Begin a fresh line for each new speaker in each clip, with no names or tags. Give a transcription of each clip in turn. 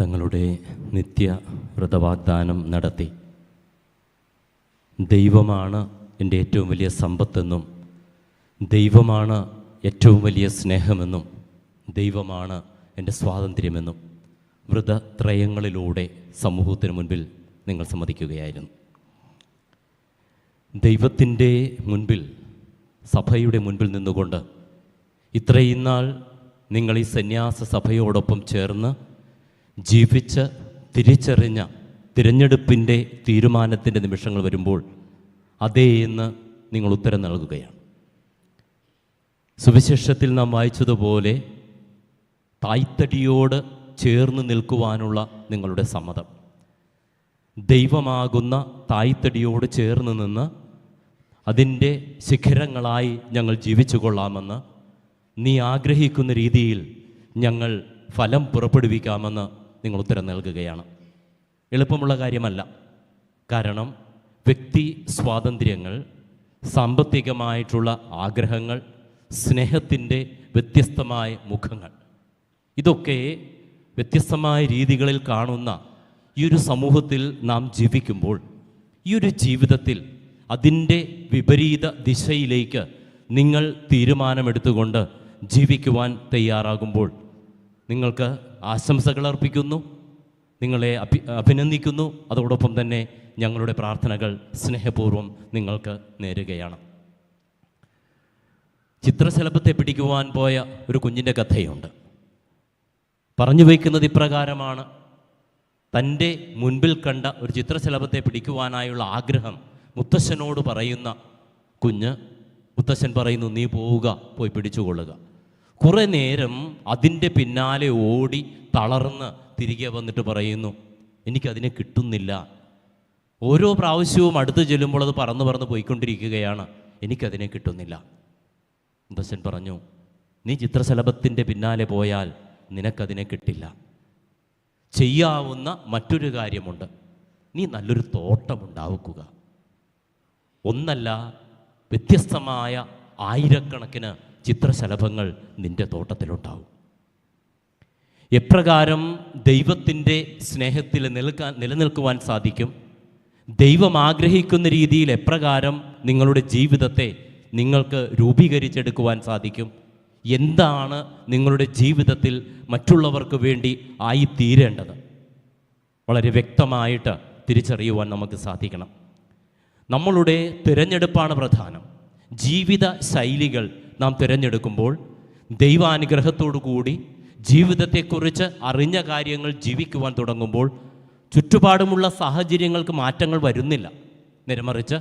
തങ്ങളുടെ നിത്യ വ്രതവാഗ്ദാനം നടത്തി. ദൈവമാണ് എന്റെ ഏറ്റവും വലിയ സമ്പത്തെന്നും ദൈവമാണ് ഏറ്റവും വലിയ സ്നേഹമെന്നും ദൈവമാണ് എന്റെ സ്വാതന്ത്ര്യമെന്നും വ്രതത്രയങ്ങളിലൂടെ സമൂഹത്തിന് മുൻപിൽ നിങ്ങൾ സമ്മതിക്കുകയായിരുന്നു. ദൈവത്തിന്റെ മുൻപിൽ സഭയുടെ മുൻപിൽ നിന്നുകൊണ്ട് ഇത്രയും നാൾ നിങ്ങൾ ഈ സന്യാസ സഭയോടൊപ്പം ചേർന്ന് ജീവിച്ച് തിരിച്ചറിഞ്ഞ തിരഞ്ഞെടുപ്പിന്റെ തീരുമാനത്തിന്റെ നിമിഷങ്ങൾ വരുമ്പോൾ അതേ എന്ന് നിങ്ങൾ ഉത്തരം നൽകുകയാണ്. സുവിശേഷത്തിൽ നാം വായിച്ചതുപോലെ തായ്തടിയോട് ചേർന്ന് നിൽക്കുവാനുള്ള നിങ്ങളുടെ സമ്മതം. ദൈവമാകുന്ന തായ്തടിയോട് ചേർന്ന് നിന്ന് അതിന്റെ ശിഖരങ്ങളായി ഞങ്ങൾ ജീവിച്ചു കൊള്ളാമെന്ന് നീ ആഗ്രഹിക്കുന്ന രീതിയിൽ ഞങ്ങൾ ഫലം പുറപ്പെടുവിക്കാമെന്ന് നിങ്ങൾ ഉത്തരം നൽകുകയാണ്. എളുപ്പമുള്ള കാര്യമല്ല. കാരണം വ്യക്തി സ്വാതന്ത്ര്യങ്ങൾ സാമ്പത്തികമായിട്ടുള്ള ആഗ്രഹങ്ങൾ സ്നേഹത്തിന്റെ വ്യത്യസ്തമായ മുഖങ്ങൾ ഇതൊക്കെ വ്യത്യസ്തമായ രീതികളിൽ കാണുന്ന ഈ ഒരു സമൂഹത്തിൽ നാം ജീവിക്കുമ്പോൾ ഈ ഒരു ജീവിതത്തിൽ അതിന്റെ വിപരീത ദിശയിലേക്ക് നിങ്ങൾ തീരുമാനമെടുത്തുകൊണ്ട് ജീവിക്കുവാൻ തയ്യാറാകുമ്പോൾ നിങ്ങൾക്ക് ആശംസകൾ അർപ്പിക്കുന്നു. നിങ്ങളെ അഭി അഭിനന്ദിക്കുന്നു. അതോടൊപ്പം തന്നെ ഞങ്ങളുടെ പ്രാർത്ഥനകൾ സ്നേഹപൂർവം നിങ്ങൾക്ക് നേരുകയാണ്. ചിത്രശലഭത്തെ പിടിക്കുവാൻ പോയ ഒരു കുഞ്ഞിന്റെ കഥയുണ്ട്. പറഞ്ഞു വയ്ക്കുന്നത് ഇപ്രകാരമാണ്. തന്റെ മുൻപിൽ കണ്ട ഒരു ചിത്രശലഭത്തെ പിടിക്കുവാനായുള്ള ആഗ്രഹം മുത്തശ്ശനോട് പറയുന്ന കുഞ്ഞ് മുത്തശ്ശൻ പറയുന്നു നീ പോവുക പോയി പിടിച്ചുകൊള്ളുക. കുറേ നേരം അതിന്റെ പിന്നാലെ ഓടി തളർന്ന് തിരികെ വന്നിട്ട് പറയുന്നു എനിക്കതിനെ കിട്ടുന്നില്ല. ഓരോ പ്രാവശ്യവും അടുത്ത് ചെല്ലുമ്പോൾ അത് പറന്ന് പറന്ന് പോയിക്കൊണ്ടിരിക്കുകയാണ്. എനിക്കതിനെ കിട്ടുന്നില്ല. ബസൻ പറഞ്ഞു നീ ചിത്രശലഭത്തിന്റെ പിന്നാലെ പോയാൽ നിനക്കതിനെ കിട്ടില്ല. ചെയ്യാവുന്ന മറ്റൊരു കാര്യമുണ്ട്. നീ നല്ലൊരു തോട്ടമുണ്ടാവുക ഒന്നല്ല വ്യത്യസ്തമായ ആയിരക്കണക്കിന് ചിത്രശലഭങ്ങൾ നിന്റെ തോട്ടത്തിലുണ്ടാവും. എപ്രകാരം ദൈവത്തിന്റെ സ്നേഹത്തിൽ നിൽക്കാൻ നിലനിൽക്കുവാൻ സാധിക്കും. ദൈവം ആഗ്രഹിക്കുന്ന രീതിയിൽ എപ്രകാരം നിങ്ങളുടെ ജീവിതത്തെ നിങ്ങൾക്ക് രൂപീകരിച്ചെടുക്കുവാൻ സാധിക്കും. എന്താണ് നിങ്ങളുടെ ജീവിതത്തിൽ മറ്റുള്ളവർക്ക് വേണ്ടി ആയിത്തീരേണ്ടത്? വളരെ വ്യക്തമായിട്ട് തിരിച്ചറിയുവാൻ നമുക്ക് സാധിക്കണം. നമ്മളുടെ തിരഞ്ഞെടുപ്പാണ് പ്രധാനം. ജീവിത ശൈലികൾ നാം തിരഞ്ഞെടുക്കുമ്പോൾ ദൈവാനുഗ്രഹത്തോടു കൂടി ജീവിതത്തെക്കുറിച്ച് അറിഞ്ഞ കാര്യങ്ങൾ ജീവിക്കുവാൻ തുടങ്ങുമ്പോൾ ചുറ്റുപാടുമുള്ള സാഹചര്യങ്ങൾക്ക് മാറ്റങ്ങൾ വരുന്നില്ല. നിരമറിച്ച്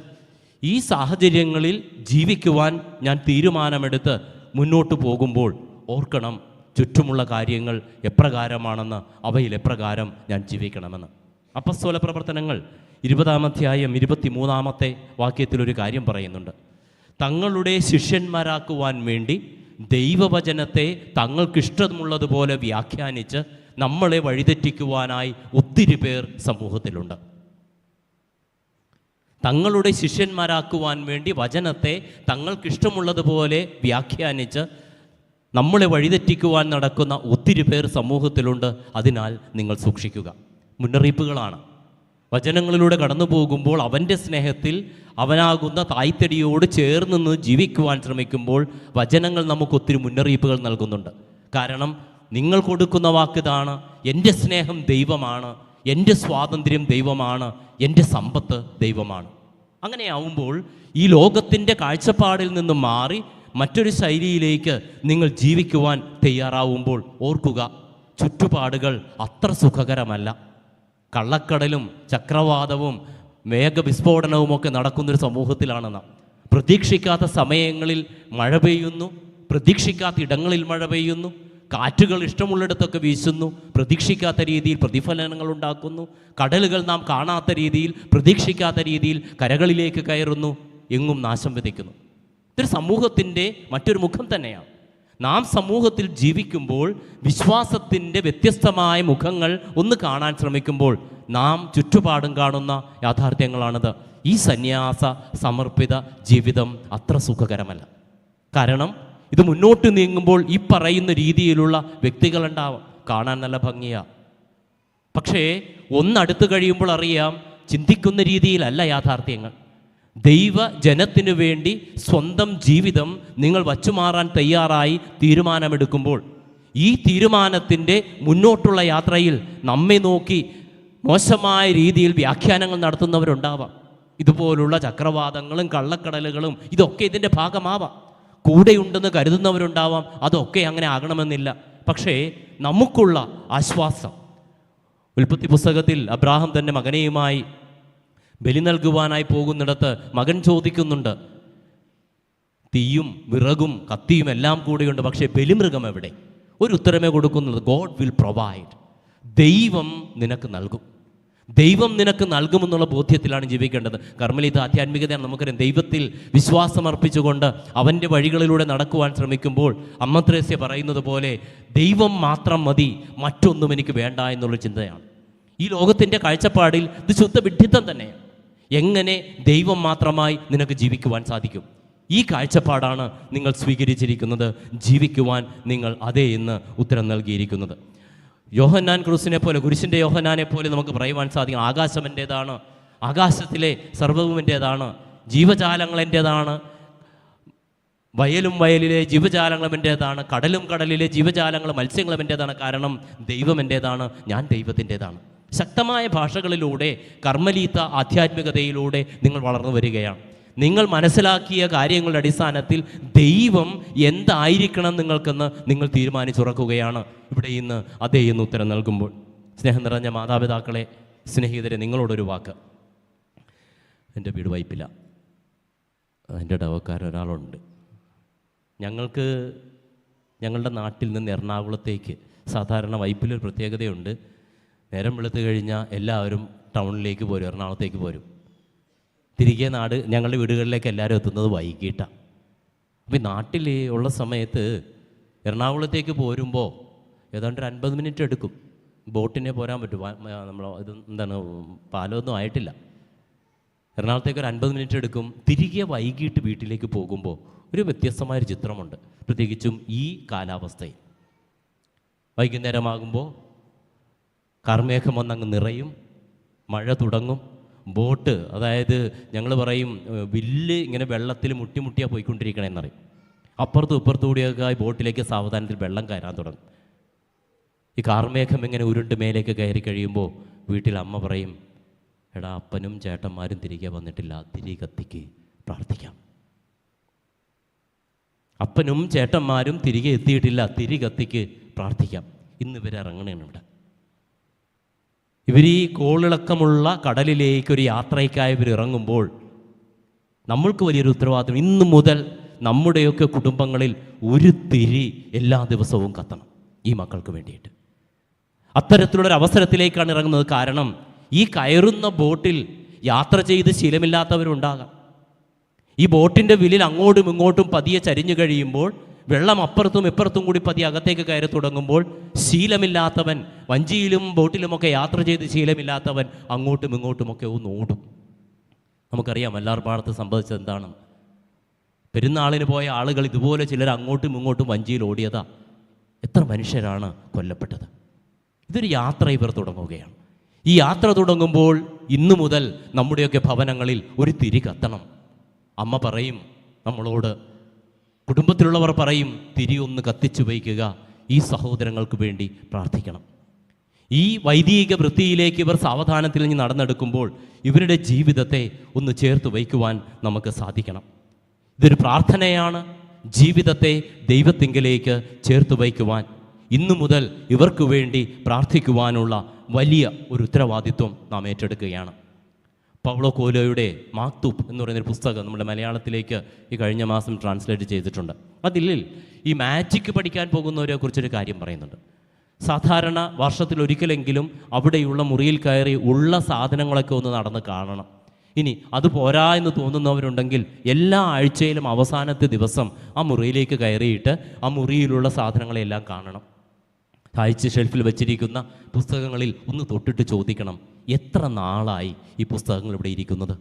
ഈ സാഹചര്യങ്ങളിൽ ജീവിക്കുവാൻ ഞാൻ തീരുമാനമെടുത്ത് മുന്നോട്ട് പോകുമ്പോൾ ഓർക്കണം ചുറ്റുമുള്ള കാര്യങ്ങൾ എപ്രകാരമാണെന്ന് അവയിൽ എപ്രകാരം ഞാൻ ജീവിക്കണമെന്ന്. അപ്പസ്തോല പ്രവർത്തനങ്ങൾ ഇരുപതാമധ്യായം ഇരുപത്തിമൂന്നാമത്തെ മൂന്നാമത്തെ വാക്യത്തിലൊരു കാര്യം പറയുന്നുണ്ട്. തങ്ങളുടെ ശിഷ്യന്മാരാക്കുവാൻ വേണ്ടി ദൈവവചനത്തെ തങ്ങൾക്കിഷ്ടമുള്ളതുപോലെ വ്യാഖ്യാനിച്ച് നമ്മളെ വഴിതെറ്റിക്കുവാനായി ഒത്തിരി പേർ സമൂഹത്തിലുണ്ട്. തങ്ങളുടെ ശിഷ്യന്മാരാക്കുവാൻ വേണ്ടി വചനത്തെ തങ്ങൾക്കിഷ്ടമുള്ളതുപോലെ വ്യാഖ്യാനിച്ച് നമ്മളെ വഴിതെറ്റിക്കുവാൻ നടക്കുന്ന ഒത്തിരി പേർ സമൂഹത്തിലുണ്ട്. അതിനാൽ നിങ്ങൾ സൂക്ഷിക്കുക. മുന്നറിയിപ്പുകളാണ്. വചനങ്ങളിലൂടെ കടന്നു പോകുമ്പോൾ അവന്റെ സ്നേഹത്തിൽ അവനാകുന്ന തായ്ത്തടിയോട് ചേർന്ന് നിന്ന് ജീവിക്കുവാൻ ശ്രമിക്കുമ്പോൾ വചനങ്ങൾ നമുക്ക് ഒത്തിരി മുന്നറിയിപ്പുകൾ നൽകുന്നുണ്ട്. കാരണം നിങ്ങൾ കൊടുക്കുന്ന വാക്കിതാണ് എന്റെ സ്നേഹം ദൈവമാണ് എന്റെ സ്വാതന്ത്ര്യം ദൈവമാണ് എന്റെ സമ്പത്ത് ദൈവമാണ്. അങ്ങനെയാവുമ്പോൾ ഈ ലോകത്തിന്റെ കാഴ്ചപ്പാടിൽ നിന്ന് മാറി മറ്റൊരു ശൈലിയിലേക്ക് നിങ്ങൾ ജീവിക്കുവാൻ തയ്യാറാവുമ്പോൾ ഓർക്കുക ചുറ്റുപാടുകൾ അത്ര സുഖകരമല്ല. കള്ളക്കടലും ചക്രവാതവും മേഘവിസ്ഫോടനവും ഒക്കെ നടക്കുന്നൊരു സമൂഹത്തിലാണ് നാം പ്രതീക്ഷിക്കാത്ത സമയങ്ങളിൽ മഴ പെയ്യുന്നു പ്രതീക്ഷിക്കാത്ത ഇടങ്ങളിൽ മഴ പെയ്യുന്നു കാറ്റുകൾ ഇഷ്ടമുള്ളിടത്തൊക്കെ വീശുന്നു പ്രതീക്ഷിക്കാത്ത രീതിയിൽ പ്രതിഫലനങ്ങൾ ഉണ്ടാക്കുന്നു കടലുകൾ നാം കാണാത്ത രീതിയിൽ പ്രതീക്ഷിക്കാത്ത രീതിയിൽ കരകളിലേക്ക് കയറുന്നു എങ്ങും നാശം വിതയ്ക്കുന്നു. ഇതൊരു സമൂഹത്തിന്റെ മറ്റൊരു മുഖം തന്നെയാണ് നാം സമൂഹത്തിൽ ജീവിക്കുമ്പോൾ വിശ്വാസത്തിന്റെ വ്യത്യസ്തമായ മുഖങ്ങൾ ഒന്ന് കാണാൻ ശ്രമിക്കുമ്പോൾ നാം ചുറ്റുപാടും കാണുന്ന യാഥാർത്ഥ്യങ്ങളാണിത്. ഈ സന്യാസ സമർപ്പിത ജീവിതം അത്ര സുഖകരമല്ല. കാരണം ഇത് മുന്നോട്ട് നീങ്ങുമ്പോൾ ഈ പറയുന്ന രീതിയിലുള്ള വ്യക്തികളുണ്ടാവാം. കാണാൻ നല്ല ഭംഗിയാ. പക്ഷേ ഒന്നടുത്ത് കഴിയുമ്പോൾ അറിയാം ചിന്തിക്കുന്ന രീതിയിലല്ല യാഥാർത്ഥ്യങ്ങൾ. ദൈവ ജനത്തിനു വേണ്ടി സ്വന്തം ജീവിതം നിങ്ങൾ വച്ചുമാറാൻ തയ്യാറായി തീരുമാനമെടുക്കുമ്പോൾ ഈ തീരുമാനത്തിന്റെ മുന്നോട്ടുള്ള യാത്രയിൽ നമ്മെ നോക്കി മോശമായ രീതിയിൽ വ്യാഖ്യാനങ്ങൾ നടത്തുന്നവരുണ്ടാവാം. ഇതുപോലുള്ള ചക്രവാതങ്ങളും കള്ളക്കടലുകളും ഇതൊക്കെ ഇതിന്റെ ഭാഗമാവാം. കൂടെയുണ്ടെന്ന് കരുതുന്നവരുണ്ടാവാം. അതൊക്കെ അങ്ങനെ ആകണമെന്നില്ല. പക്ഷേ നമുക്കുള്ള ആശ്വാസം. ഉൽപ്പത്തി പുസ്തകത്തിൽ അബ്രാഹം തന്റെ മകനെയുമായി ബലി നൽകുവാനായി പോകുന്നിടത്ത് മകൻ ചോദിക്കുന്നുണ്ട്. തീയും വിറകും കത്തിയും എല്ലാം കൂടെയുണ്ട് പക്ഷേ ബലിമൃഗം എവിടെ? ഒരു ഉത്തരമേ കൊടുക്കുന്നുള്ളൂ ഗോഡ് വിൽ പ്രൊവൈഡ് ദൈവം നിനക്ക് നൽകും. ദൈവം നിനക്ക് നൽകുമെന്നുള്ള ബോധ്യത്തിലാണ് ജീവിക്കേണ്ടത്. കർമ്മലീത ആധ്യാത്മികതയാണ് നമുക്കറിയാം. ദൈവത്തിൽ വിശ്വാസമർപ്പിച്ചുകൊണ്ട് അവന്റെ വഴികളിലൂടെ നടക്കുവാൻ ശ്രമിക്കുമ്പോൾ അമ്മ ത്രേസ്യ പറയുന്നത് പോലെ ദൈവം മാത്രം മതി മറ്റൊന്നും എനിക്ക് വേണ്ട എന്നുള്ള ചിന്തയാണ്. ഈ ലോകത്തിന്റെ കാഴ്ചപ്പാടിൽ ഇത് ശുദ്ധ വിഡ്ഢിത്തം തന്നെയാണ്. എങ്ങനെ ദൈവം മാത്രമായി നിനക്ക് ജീവിക്കുവാൻ സാധിക്കും? ഈ കാഴ്ചപ്പാടാണ് നിങ്ങൾ സ്വീകരിച്ചിരിക്കുന്നത് ജീവിക്കുവാൻ നിങ്ങൾ അതേ എന്ന് ഉത്തരം നൽകിയിരിക്കുന്നത്. യോഹന്നാൻ ക്രൂസിനെ പോലെ കുരിശിന്റെ യോഹന്നാനെ പോലെ നമുക്ക് പറയുവാൻ സാധിക്കും. ആകാശം എന്റേതാണ് ആകാശത്തിലെ സർവവും എന്റേതാണ് ജീവജാലങ്ങൾ വയലും വയലിലെ ജീവജാലങ്ങളും എന്റേതാണ് കടലും കടലിലെ ജീവജാലങ്ങളും മത്സ്യങ്ങളും എന്റേതാണ് കാരണം ദൈവം എന്റേതാണ് ഞാൻ ദൈവത്തിന്റെതാണ്. ശക്തമായ ഭാഷകളിലൂടെ കർമ്മലീത്ത ആധ്യാത്മികതയിലൂടെ നിങ്ങൾ വളർന്നു വരികയാണ്. നിങ്ങൾ മനസ്സിലാക്കിയ കാര്യങ്ങളുടെ അടിസ്ഥാനത്തിൽ ദൈവം എന്തായിരിക്കണം നിങ്ങൾക്കെന്ന് നിങ്ങൾ തീരുമാനിച്ചുറക്കുകയാണ്. ഇവിടെ ഇന്ന് അതേ ഉത്തരം നൽകുമ്പോൾ. സ്നേഹം നിറഞ്ഞ മാതാപിതാക്കളെ സ്നേഹിതരെ നിങ്ങളോടൊരു വാക്ക്. എന്റെ വീട് വായ്പില്ല എന്റെ ഡവക്കാരൊരാളുണ്ട് ഞങ്ങൾക്ക് ഞങ്ങളുടെ നാട്ടിൽ നിന്ന് എറണാകുളത്തേക്ക് സാധാരണ വൈപ്പിലൊരു പ്രത്യേകതയുണ്ട്. നേരം വെളുത്ത് കഴിഞ്ഞാൽ എല്ലാവരും ടൗണിലേക്ക് പോരും എറണാകുളത്തേക്ക് പോരും. തിരികെ നാട് ഞങ്ങളുടെ വീടുകളിലേക്ക് എല്ലാവരും എത്തുന്നത് വൈകിട്ടാണ് അപ്പോൾ നാട്ടിൽ ഉള്ള സമയത്ത് എറണാകുളത്തേക്ക് പോരുമ്പോൾ ഏതാണ്ട് ഒരു അൻപത് മിനിറ്റ് എടുക്കും. ബോട്ടിനെ പോരാൻ പറ്റും. നമ്മൾ ഇത് എന്താണ് പാലമൊന്നും ആയിട്ടില്ല. എറണാകുളത്തേക്ക് ഒരു അൻപത് മിനിറ്റ് എടുക്കും. തിരികെ വൈകിട്ട് വീട്ടിലേക്ക് പോകുമ്പോൾ ഒരു വ്യത്യസ്തമായൊരു ചിത്രമുണ്ട്. പ്രത്യേകിച്ചും ഈ കാലാവസ്ഥയിൽ. വൈകുന്നേരമാകുമ്പോൾ കാർമേഘം വന്നങ്ങ് നിറയും മഴ തുടങ്ങും. ബോട്ട് അതായത് ഞങ്ങൾ പറയും വില്ല് ഇങ്ങനെ വെള്ളത്തിൽ മുട്ടിമുട്ടിയാണ് പോയിക്കൊണ്ടിരിക്കണമെന്നറിയും അപ്പുറത്തും ഇപ്പുറത്തും കൂടിയൊക്കെ ആ ബോട്ടിലേക്ക് സാവധാനത്തിൽ വെള്ളം കയറാൻ തുടങ്ങും. ഈ കാർമേഘം ഇങ്ങനെ ഉരുണ്ട് മേലേക്ക് കയറി കഴിയുമ്പോൾ വീട്ടിൽ അമ്മ പറയും എടാ അപ്പനും ചേട്ടന്മാരും തിരികെ വന്നിട്ടില്ല തിരി കത്തിക്ക് പ്രാർത്ഥിക്കാം. അപ്പനും ചേട്ടന്മാരും തിരികെ എത്തിയിട്ടില്ല തിരി കത്തിക്ക് പ്രാർത്ഥിക്കാം. ഇന്ന് വരെ ഇറങ്ങണേണ് ഇവിടെ. ഇവർ ഈ കോളിളക്കമുള്ള കടലിലേക്ക് ഒരു യാത്രയ്ക്കായി ഇവർ ഇറങ്ങുമ്പോൾ നമ്മൾക്ക് വലിയൊരു ഉത്തരവാദിത്വം. ഇന്നു മുതൽ നമ്മുടെയൊക്കെ കുടുംബങ്ങളിൽ ഒരു തിരി എല്ലാ ദിവസവും കത്തണം ഈ മക്കൾക്ക് വേണ്ടിയിട്ട്. അത്തരത്തിലുള്ളൊരു അവസരത്തിലേക്കാണ് ഇറങ്ങുന്നത്. കാരണം ഈ കയറുന്ന ബോട്ടിൽ യാത്ര ചെയ്ത് ശീലമില്ലാത്തവരുണ്ടാകാം. ഈ ബോട്ടിന്റെ വിലിൽ അങ്ങോട്ടും ഇങ്ങോട്ടും പതിയെ ചരിഞ്ഞു കഴിയുമ്പോൾ വെള്ളം അപ്പുറത്തും ഇപ്പുറത്തും കൂടി പതി അകത്തേക്ക് കയറി തുടങ്ങുമ്പോൾ ശീലമില്ലാത്തവൻ വഞ്ചിയിലും ബോട്ടിലുമൊക്കെ യാത്ര ചെയ്ത് ശീലമില്ലാത്തവൻ അങ്ങോട്ടും ഇങ്ങോട്ടുമൊക്കെ ഒന്ന് ഓടും. നമുക്കറിയാം എല്ലാർപ്പാടത്ത് സംഭവിച്ചത് എന്താണ്. പെരുന്നാളിന് പോയ ആളുകൾ ഇതുപോലെ ചിലർ അങ്ങോട്ടും ഇങ്ങോട്ടും വഞ്ചിയിൽ ഓടിയതാ. എത്ര മനുഷ്യരാണ് കൊല്ലപ്പെട്ടത്. ഇതൊരു യാത്ര ഇവർ തുടങ്ങുകയാണ്. ഈ യാത്ര തുടങ്ങുമ്പോൾ ഇന്നു മുതൽ നമ്മുടെയൊക്കെ ഭവനങ്ങളിൽ ഒരു തിരി കത്തണം. അമ്മ പറയും നമ്മളോട് കുടുംബത്തിലുള്ളവർ പറയും തിരി ഒന്ന് കത്തിച്ചു വയ്ക്കുക. ഈ സഹോദരങ്ങൾക്ക് വേണ്ടി പ്രാർത്ഥിക്കണം. ഈ വൈദിക വൃത്തിയിലേക്ക് ഇവർ സാവധാനത്തിൽ നിന്ന് നടന്നെടുക്കുമ്പോൾ ഇവരുടെ ജീവിതത്തെ ഒന്ന് ചേർത്ത് വയ്ക്കുവാൻ നമുക്ക് സാധിക്കണം. ഇതൊരു പ്രാർത്ഥനയാണ്. ജീവിതത്തെ ദൈവത്തിങ്കിലേക്ക് ചേർത്ത് വയ്ക്കുവാൻ ഇന്നു മുതൽ ഇവർക്ക് വേണ്ടി പ്രാർത്ഥിക്കുവാനുള്ള വലിയ ഒരു ഉത്തരവാദിത്വം നാം ഏറ്റെടുക്കുകയാണ്. പൗളോ കോലോയുടെ മാക്തൂപ്പ് എന്ന് പറയുന്നൊരു പുസ്തകം നമ്മുടെ മലയാളത്തിലേക്ക് ഈ കഴിഞ്ഞ മാസം ട്രാൻസ്ലേറ്റ് ചെയ്തിട്ടുണ്ട്. അതിൽ ഈ മാജിക്ക് പഠിക്കാൻ പോകുന്നവരെ കുറിച്ചൊരു കാര്യം പറയുന്നുണ്ട്. സാധാരണ വർഷത്തിൽ ഒരിക്കലെങ്കിലും അവിടെയുള്ള മുറിയിൽ കയറി ഉള്ള സാധനങ്ങളൊക്കെ ഒന്ന് നടന്ന് കാണണം. ഇനി അത് പോരാ എന്ന് തോന്നുന്നവരുണ്ടെങ്കിൽ എല്ലാ ആഴ്ചയിലും അവസാനത്തെ ദിവസം ആ മുറിയിലേക്ക് കയറിയിട്ട് ആ മുറിയിലുള്ള സാധനങ്ങളെല്ലാം കാണണം. അയച്ച് ഷെൽഫിൽ വെച്ചിരിക്കുന്ന പുസ്തകങ്ങളിൽ ഒന്ന് തൊട്ടിട്ട് ചോദിക്കണം എത്ര നാളായി ഈ പുസ്തകങ്ങൾ ഇവിടെ ഇരിക്കുന്നത്?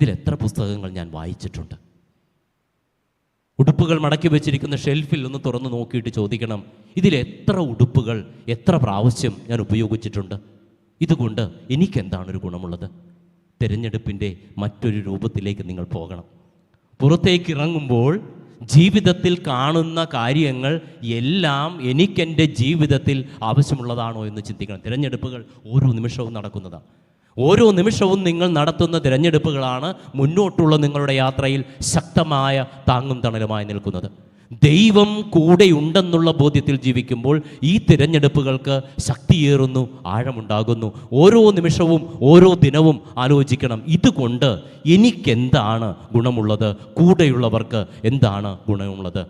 ഇതിൽ എത്ര പുസ്തകങ്ങൾ ഞാൻ വായിച്ചിട്ടുണ്ട്? ഉടുപ്പുകൾ മടക്കി വെച്ചിരിക്കുന്ന ഷെൽഫിൽ ഒന്ന് തുറന്ന് നോക്കിയിട്ട് ചോദിക്കണം ഇതിൽ എത്ര ഉടുപ്പുകൾ എത്ര പ്രാവശ്യം ഞാൻ ഉപയോഗിച്ചിട്ടുണ്ട്? ഇതുകൊണ്ട് എനിക്കെന്താണ് ഒരു ഗുണമുള്ളത്? തിരഞ്ഞെടുപ്പിന്റെ മറ്റൊരു രൂപത്തിലേക്ക് നിങ്ങൾ പോകണം. പുറത്തേക്ക് ഇറങ്ങുമ്പോൾ ജീവിതത്തിൽ കാണുന്ന കാര്യങ്ങൾ എല്ലാം എനിക്കെന്റെ ജീവിതത്തിൽ ആവശ്യമുള്ളതാണോ എന്ന് ചിന്തിക്കണം. തിരഞ്ഞെടുപ്പുകൾ ഓരോ നിമിഷവും നടക്കുന്നതാണ് ഓരോ നിമിഷവും നിങ്ങൾ നടത്തുന്ന തിരഞ്ഞെടുപ്പുകളാണ് മുന്നോട്ടുള്ള നിങ്ങളുടെ യാത്രയിൽ ശക്തമായ താങ്ങും തണലുമായി നിൽക്കുന്നത്. ദൈവം കൂടെയുണ്ടെന്നുള്ള ബോധ്യത്തിൽ ജീവിക്കുമ്പോൾ ഈ തിരഞ്ഞെടുപ്പുകൾക്ക് ശക്തിയേറുന്നു ആഴമുണ്ടാകുന്നു. ഓരോ നിമിഷവും ഓരോ ദിനവും ആലോചിക്കണം. ഇതുകൊണ്ട് എനിക്കെന്താണ് ഗുണമുള്ളത്? കൂടെയുള്ളവർക്ക് എന്താണ് ഗുണമുള്ളത്?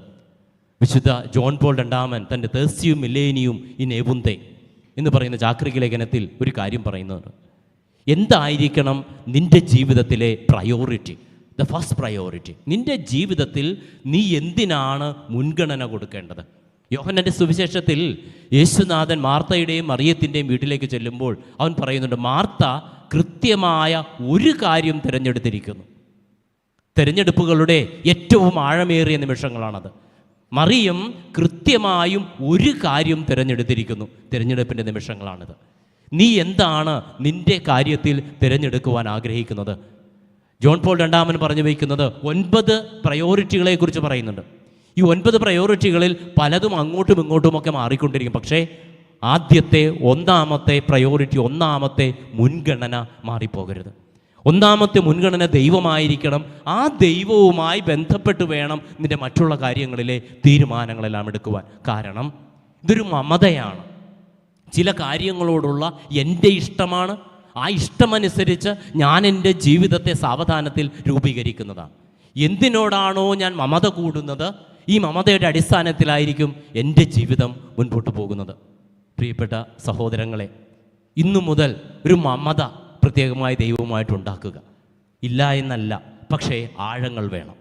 വിശുദ്ധ ജോൺ പോൾ രണ്ടാമൻ തന്റെ തേസ്യവും മില്ലേനിയും ഇൻ എബുന്തേ എന്ന് പറയുന്ന ചാക്രിക ലേഖനത്തിൽ ഒരു കാര്യം പറയുന്നുണ്ട്. എന്തായിരിക്കണം നിന്റെ ജീവിതത്തിലെ പ്രയോറിറ്റി ദ ഫസ്റ്റ് പ്രയോറിറ്റി നിന്റെ ജീവിതത്തിൽ നീ എന്തിനാണ് മുൻഗണന കൊടുക്കേണ്ടത്? യോഹനന്റെ സുവിശേഷത്തിൽ യേശുനാഥൻ മാർത്തയുടെയും മറിയത്തിന്റെയും വീട്ടിലേക്ക് ചെല്ലുമ്പോൾ അവൻ പറയുന്നുണ്ട് മാർത്ത കൃത്യമായ ഒരു കാര്യം തിരഞ്ഞെടുത്തിരിക്കുന്നു. തിരഞ്ഞെടുപ്പുകളുടെ ഏറ്റവും ആഴമേറിയ നിമിഷങ്ങളാണത്. മറിയം കൃത്യമായും ഒരു കാര്യം തിരഞ്ഞെടുത്തിരിക്കുന്നു. തിരഞ്ഞെടുപ്പിന്റെ നിമിഷങ്ങളാണിത്. നീ എന്താണ് നിന്റെ കാര്യത്തിൽ തിരഞ്ഞെടുക്കുവാൻ ആഗ്രഹിക്കുന്നത്? ജോൺ പോൾ രണ്ടാമൻ പറഞ്ഞു വയ്ക്കുന്നത് ഒൻപത് പ്രയോറിറ്റികളെ കുറിച്ച് പറയുന്നുണ്ട്. ഈ ഒൻപത് പ്രയോറിറ്റികളിൽ പലതും അങ്ങോട്ടും ഇങ്ങോട്ടുമൊക്കെ മാറിക്കൊണ്ടിരിക്കും. പക്ഷേ ആദ്യത്തെ ഒന്നാമത്തെ പ്രയോറിറ്റി ഒന്നാമത്തെ മുൻഗണന മാറിപ്പോകരുത്. ഒന്നാമത്തെ മുൻഗണന ദൈവമായിരിക്കണം. ആ ദൈവവുമായി ബന്ധപ്പെട്ട് വേണം നിന്റെ മറ്റുള്ള കാര്യങ്ങളിലെ തീരുമാനങ്ങളെല്ലാം എടുക്കുവാൻ. കാരണം ഇതൊരു മമതയാണ്. ചില കാര്യങ്ങളോടുള്ള എന്റെ ഇഷ്ടമാണ് ആ ഇഷ്ടമനുസരിച്ച് ഞാൻ എന്റെ ജീവിതത്തെ സാവധാനത്തിൽ രൂപീകരിക്കുന്നതാണ് എന്തിനോടാണോ ഞാൻ മമത കൂടുന്നത് ഈ മമതയുടെ അടിസ്ഥാനത്തിലായിരിക്കും എന്റെ ജീവിതം മുൻപോട്ട് പോകുന്നത്. പ്രിയപ്പെട്ട സഹോദരങ്ങളെ ഇന്നു മുതൽ ഒരു മമത പ്രത്യേകമായി ദൈവവുമായിട്ട് ഉണ്ടാക്കുക. ഇല്ല എന്നല്ല പക്ഷേ ആഴങ്ങൾ വേണം.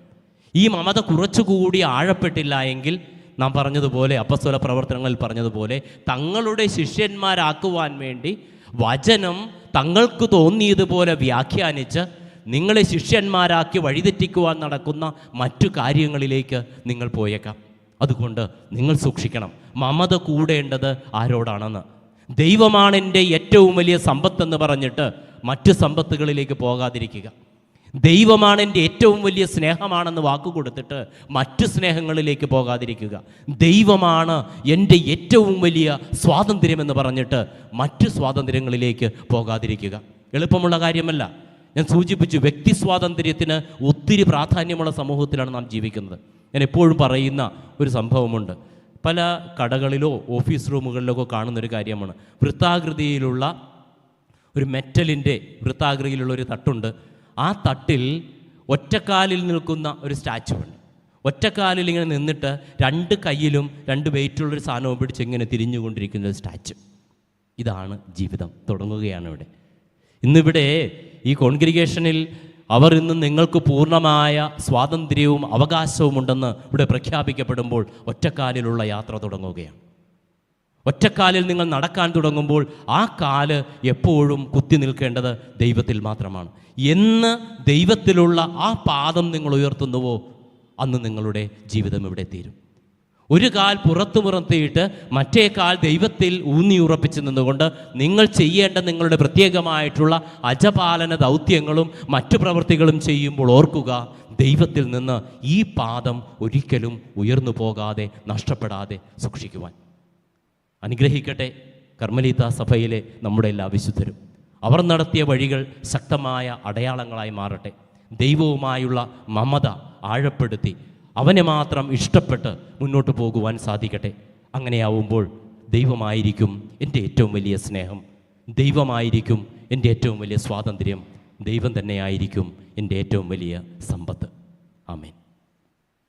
ഈ മമത കുറച്ചുകൂടി ആഴപ്പെട്ടില്ല എങ്കിൽ നാം പറഞ്ഞതുപോലെ അപ്പസ്വല പ്രവർത്തനങ്ങളിൽ പറഞ്ഞതുപോലെ തങ്ങളുടെ ശിഷ്യന്മാരാക്കുവാൻ വേണ്ടി വചനം തങ്ങൾക്ക് തോന്നിയതുപോലെ വ്യാഖ്യാനിച്ച് നിങ്ങളെ ശിഷ്യന്മാരാക്കി വഴിതെറ്റിക്കുവാൻ നടക്കുന്ന മറ്റു കാര്യങ്ങളിലേക്ക് നിങ്ങൾ പോയേക്കാം. അതുകൊണ്ട് നിങ്ങൾ സൂക്ഷിക്കണം. മമത കൂടേണ്ടത് ആരോടാണെന്ന്. ദൈവമാണ് എന്റെ ഏറ്റവും വലിയ സമ്പത്തെന്ന് പറഞ്ഞിട്ട് മറ്റ് സമ്പത്തുകളിലേക്ക് പോകാതിരിക്കുക. ദൈവമാണ് എന്റെ ഏറ്റവും വലിയ സ്നേഹമാണെന്ന് വാക്ക് കൊടുത്തിട്ട് മറ്റു സ്നേഹങ്ങളിലേക്ക് പോകാതിരിക്കുക. ദൈവമാണ് എന്റെ ഏറ്റവും വലിയ സ്വാതന്ത്ര്യമെന്ന് പറഞ്ഞിട്ട് മറ്റു സ്വാതന്ത്ര്യങ്ങളിലേക്ക് പോകാതിരിക്കുക. എളുപ്പമുള്ള കാര്യമല്ല. ഞാൻ സൂചിപ്പിച്ചു വ്യക്തി സ്വാതന്ത്ര്യത്തിന് ഒത്തിരി പ്രാധാന്യമുള്ള സമൂഹത്തിലാണ് നാം ജീവിക്കുന്നത്. ഞാൻ എപ്പോഴും പറയുന്ന ഒരു സംഭവമുണ്ട്. പല കടകളിലോ ഓഫീസ് റൂമുകളിലോ ഒക്കെ കാണുന്നൊരു കാര്യമാണ്. വൃത്താകൃതിയിലുള്ള ഒരു മെറ്റലിന്റെ വൃത്താകൃതിയിലുള്ള ഒരു തട്ടുണ്ട്. ആ തട്ടിൽ ഒറ്റക്കാലിൽ നിൽക്കുന്ന ഒരു സ്റ്റാച്ചു ഉണ്ട്. ഒറ്റക്കാലിൽ ഇങ്ങനെ നിന്നിട്ട് രണ്ട് കയ്യിലും രണ്ട് വെയിറ്റുള്ളൊരു സാധനവും പിടിച്ച് ഇങ്ങനെ തിരിഞ്ഞുകൊണ്ടിരിക്കുന്ന ഒരു സ്റ്റാച്ചു. ഇതാണ് ജീവിതം. തുടങ്ങുകയാണ് ഇവിടെ. ഇന്നിവിടെ ഈ കോൺഗ്രിഗേഷനിൽ അവർ ഇന്ന് നിങ്ങൾക്ക് പൂർണമായ സ്വാതന്ത്ര്യവും അവകാശവും ഉണ്ടെന്ന് ഇവിടെ പ്രഖ്യാപിക്കപ്പെടുമ്പോൾ ഒറ്റക്കാലിലുള്ള യാത്ര തുടങ്ങുകയാണ്. ഒറ്റക്കാലിൽ നിങ്ങൾ നടക്കാൻ തുടങ്ങുമ്പോൾ ആ കാൽ എപ്പോഴും കുത്തി നിൽക്കേണ്ടത് ദൈവത്തിൽ മാത്രമാണ്. എന്ന് ദൈവത്തിലുള്ള ആ പാദം നിങ്ങൾ ഉയർത്തുന്നുവോ അന്ന് നിങ്ങളുടെ ജീവിതം ഇവിടെ തീരും. ഒരു കാൽ പുറത്തു പുറത്തിയിട്ട് മറ്റേ കാൽ ദൈവത്തിൽ ഊന്നി ഉറപ്പിച്ച് നിന്നുകൊണ്ട് നിങ്ങൾ ചെയ്യേണ്ട നിങ്ങളുടെ പ്രത്യേകമായിട്ടുള്ള അജപാലന ദൗത്യങ്ങളും മറ്റു പ്രവൃത്തികളും ചെയ്യുമ്പോൾ ഓർക്കുക ദൈവത്തിൽ നിന്ന് ഈ പാദം ഒരിക്കലും ഉയർന്നു പോകാതെ നഷ്ടപ്പെടാതെ സൂക്ഷിക്കുവാൻ. അനുഗ്രഹിക്കട്ടെ. കർമ്മലീത്ത സഭയിലെ നമ്മുടെ എല്ലാ വിശുദ്ധരും. അവർ നടത്തിയ വഴികൾ ശക്തമായ അടയാളങ്ങളായി മാറട്ടെ. ദൈവവുമായുള്ള മമത ആഴപ്പെടുത്തി അവനെ മാത്രം ഇഷ്ടപ്പെട്ട് മുന്നോട്ട് പോകുവാൻ സാധിക്കട്ടെ. അങ്ങനെയാവുമ്പോൾ ദൈവമായിരിക്കും എന്റെ ഏറ്റവും വലിയ സ്നേഹം. ദൈവമായിരിക്കും എന്റെ ഏറ്റവും വലിയ സ്വാതന്ത്ര്യം. ദൈവം തന്നെയായിരിക്കും എന്റെ ഏറ്റവും വലിയ സമ്പത്ത്. ആമേൻ.